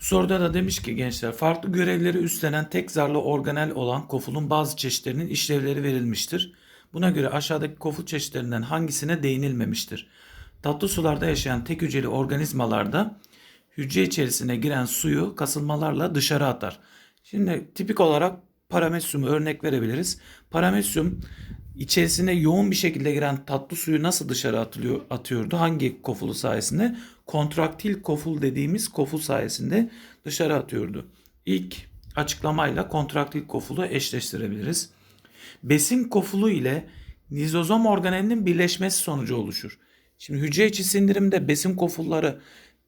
Soruda da demiş ki gençler farklı görevleri üstlenen tek zarlı organel olan kofulun bazı çeşitlerinin işlevleri verilmiştir. Buna göre aşağıdaki koful çeşitlerinden hangisine değinilmemiştir? Tatlı sularda yaşayan tek hücreli organizmalarda hücre içerisine giren suyu kasılmalarla dışarı atar. Şimdi tipik olarak paramesyumu örnek verebiliriz. Paramesyum içerisine yoğun bir şekilde giren tatlı suyu nasıl dışarı atılıyor, atıyordu? Hangi kofulu sayesinde? Kontraktil koful dediğimiz koful sayesinde dışarı atıyordu. İlk açıklamayla kontraktil kofulu eşleştirebiliriz. Besin kofulu ile lizozom organelinin birleşmesi sonucu oluşur. Şimdi hücre içi sindirimde besin kofulları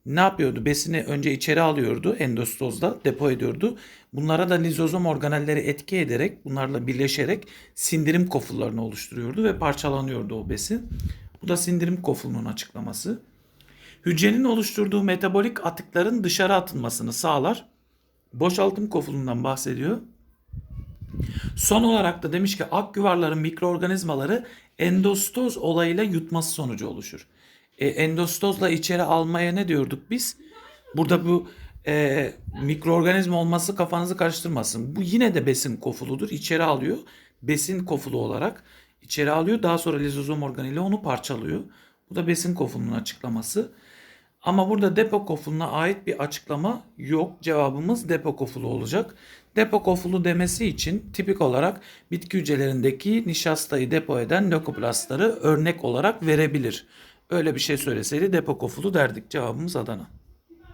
ne yapıyordu? Besini önce içeri alıyordu endostozda depo ediyordu. Bunlara da lizozom organelleri etki ederek bunlarla birleşerek sindirim kofullarını oluşturuyordu ve parçalanıyordu o besin. Bu da sindirim kofulunun açıklaması. Hücrenin oluşturduğu metabolik atıkların dışarı atılmasını sağlar. Boşaltım kofulundan bahsediyor. Son olarak da demiş ki ak yuvarların mikroorganizmaları endostoz olayıyla yutması sonucu oluşur. E, endostozla içeri almaya ne diyorduk biz? Burada bu e, mikroorganizma olması kafanızı karıştırmasın. Bu yine de besin kofuludur. İçeri alıyor. Besin kofulu olarak içeri alıyor. Daha sonra lizozom organeli onu parçalıyor. Bu da besin kofulunun açıklaması. Ama burada depo kofuluna ait bir açıklama yok. Cevabımız depo kofulu olacak. Depo kofulu demesi için tipik olarak bitki hücrelerindeki nişastayı depo eden lökoplastları örnek olarak verebilir. Öyle bir şey söyleseydi depo kofulu derdik. Cevabımız Adana.